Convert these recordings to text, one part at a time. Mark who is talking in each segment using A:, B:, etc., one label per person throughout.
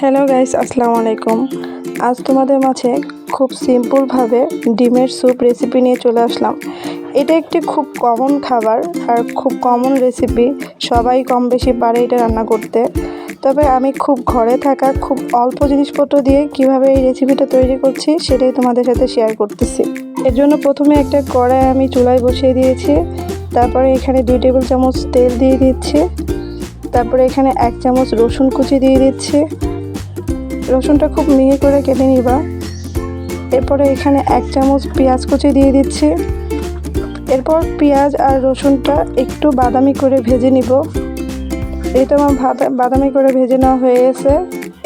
A: Hello guys, আসসালামু আলাইকুম। আজ তোমাদের মাঝে খুব সিম্পলভাবে ডিমের স্যুপ রেসিপি নিয়ে চলে আসলাম। এটা একটি খুব কমন খাবার আর খুব কমন রেসিপি সবাই কম বেশি পারে এটা রান্না করতে। তবে আমি খুব ঘরে থাকা খুব অল্প জিনিসপত্র দিয়ে কীভাবে এই রেসিপিটা তৈরি করছি সেটাই তোমাদের সাথে শেয়ার করতেছি। এর জন্য প্রথমে একটা কড়াই আমি চুলায় বসিয়ে দিয়েছি। তারপরে এখানে দুই টেবিল চামচ তেল দিয়ে দিচ্ছি। তারপরে এখানে এক চামচ রসুন কুচি দিয়ে দিচ্ছি। রসুনটা খুব মিহি করে কেটে নিবা। এরপরে এখানে এক চামচ পেঁয়াজ কুচি দিয়ে দিচ্ছি। এরপর পেঁয়াজ আর রসুনটা একটু বাদামি করে ভেজে নিব। এই তো আমার বাদামি করে ভেজে নেওয়া হয়ে গেছে।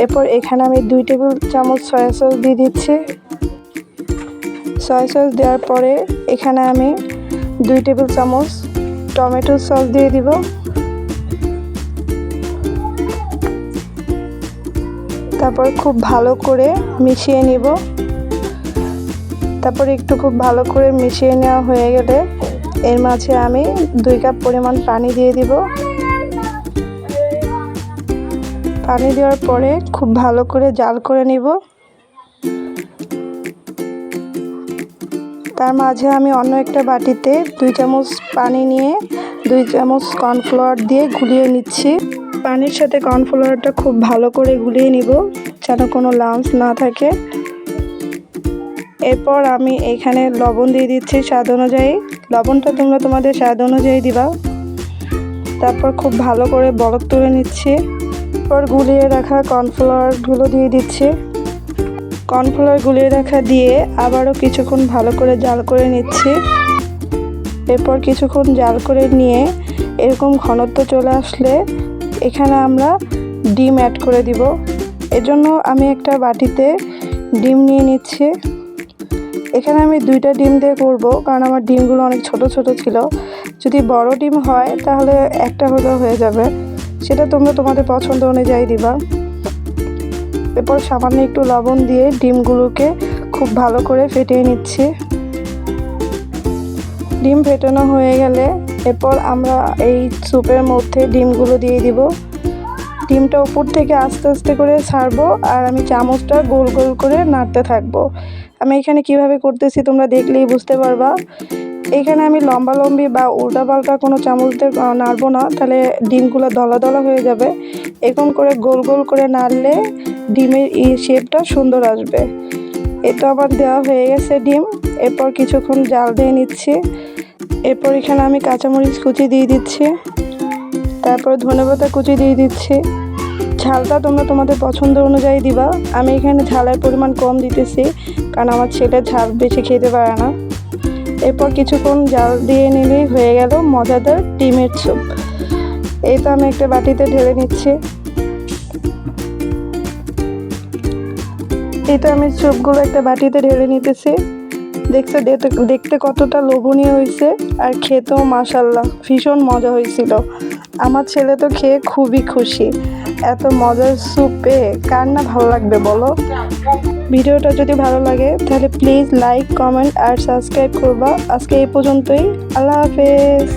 A: এরপর এখানে আমি দুই টেবিল চামচ সয়া সস দিয়ে দিচ্ছি। সয়া সস দেওয়ার পরে এখানে আমি দুই টেবিল চামচ টমেটো সস দিয়ে দিব। তারপর খুব ভালো করে মিশিয়ে নিব। তারপর একটু খুব ভালো করে মিশিয়ে নেওয়া হয়ে গেলে এর মাঝে আমি দুই কাপ পরিমাণ পানি দিয়ে দিব। পানি দেওয়ার পরে খুব ভালো করে জাল করে নিব। তার মাঝে আমি অন্য একটা বাটিতে দুই চামচ পানি নিয়ে দুই চামচ কর্নফ্লাওয়ার দিয়ে গুলিয়ে নিচ্ছি। পানির সাথে কর্নফ্লাওয়ারটা খুব ভালো করে গুলিয়ে নিব যেন কোনো লাম্পস না থাকে। এরপর আমি এখানে লবণ দিয়ে দিচ্ছি স্বাদ অনুযায়ী। লবণটা তোমরা তোমাদের স্বাদ অনুযায়ী দিবা। তারপর খুব ভালো করে বরফ তুলে নিচ্ছি। এরপর গুলিয়ে রাখা কর্নফ্লাওয়ারগুলো দিয়ে দিচ্ছি। কর্নফ্লাওয়ার গুলিয়ে রাখা দিয়ে আবারও কিছুক্ষণ ভালো করে জাল করে নিচ্ছি। এরপর কিছুক্ষণ জাল করে নিয়ে এরকম ঘনত্ব চলে আসলে এখানে আমরা ডিম অ্যাড করে দিব। এজন্য আমি একটা বাটিতে ডিম নিয়ে নিচ্ছি। এখানে আমি দুইটা ডিম দিয়ে করব, কারণ আমার ডিমগুলো অনেক ছোট ছোট ছিল। যদি বড় ডিম হয়, তাহলে একটা হলেও হয়ে যাবে। সেটা তোমরা তোমাদের পছন্দ অনুযায়ী দিবা। এরপর সামান্য একটু লবণ দিয়ে ডিমগুলোকে খুব ভালো করে ফেটিয়ে নিচ্ছি। ডিম ফেটানো হয়ে গেলে এরপর আমরা এই স্যুপের মধ্যে ডিমগুলো দিয়ে দিব। ডিমটা উপর থেকে আস্তে আস্তে করে ছাড়বো আর আমি চামচটা গোল গোল করে নাড়তে থাকব। আমি এখানে কীভাবে করতেছি তোমরা দেখলেই বুঝতে পারবা। এখানে আমি লম্বা লম্বি বা উল্টা পাল্টা কোনো চামচ দিয়ে নাড়বো না, তাহলে ডিমগুলো দলা দলা হয়ে যাবে। এরকম করে গোল গোল করে নাড়লে ডিমের ই শেপটা সুন্দর আসবে। এ তো আবার দেওয়া হয়ে গেছে ডিম, এরপর কিছুক্ষণ জাল দিয়ে নিচ্ছি। এরপর এখানে আমি কাঁচামরিচ কুচি দিয়ে দিচ্ছি। তারপর ধনেপাতা কুচি দিয়ে দিচ্ছি। ঝালটা তোমরা তোমাদের পছন্দ অনুযায়ী দিবা। আমি এখানে ঝালের পরিমাণ কম দিতেছি, কারণ আমার ছেলে ঝাল বেশি খেতে পারে না। এরপর কিছুক্ষণ জাল দিয়ে নিলেই হয়ে গেল মজাদার ডিমের স্যুপ। এই তো আমি একটা বাটিতে ঢেলে নিচ্ছি। এই তো আমি স্যুপগুলো একটা বাটিতে ঢেলে নিতেছি। দেখতে- দেখতে কতটা লোভনীয় হয়েছে, আর খেতেও মাসাল্লাহ ভীষণ মজা হয়েছিল। আমার ছেলে তো খেয়ে খুবই খুশি। এত মজার স্যুপ কার না ভালো লাগবে বলো? ভিডিওটা যদি ভালো লাগে, তাহলে প্লিজ লাইক কমেন্ট আর সাবস্ক্রাইব করবা। আজকে এই পর্যন্তই, আল্লাহ হাফেজ।